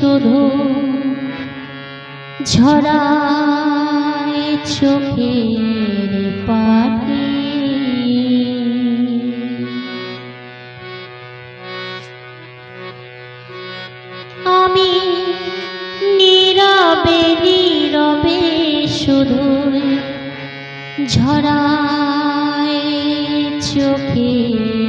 শুধু ঝরা চোখে পানি। আমি নীরবে নীরবে শুধু ঝরায় চোখের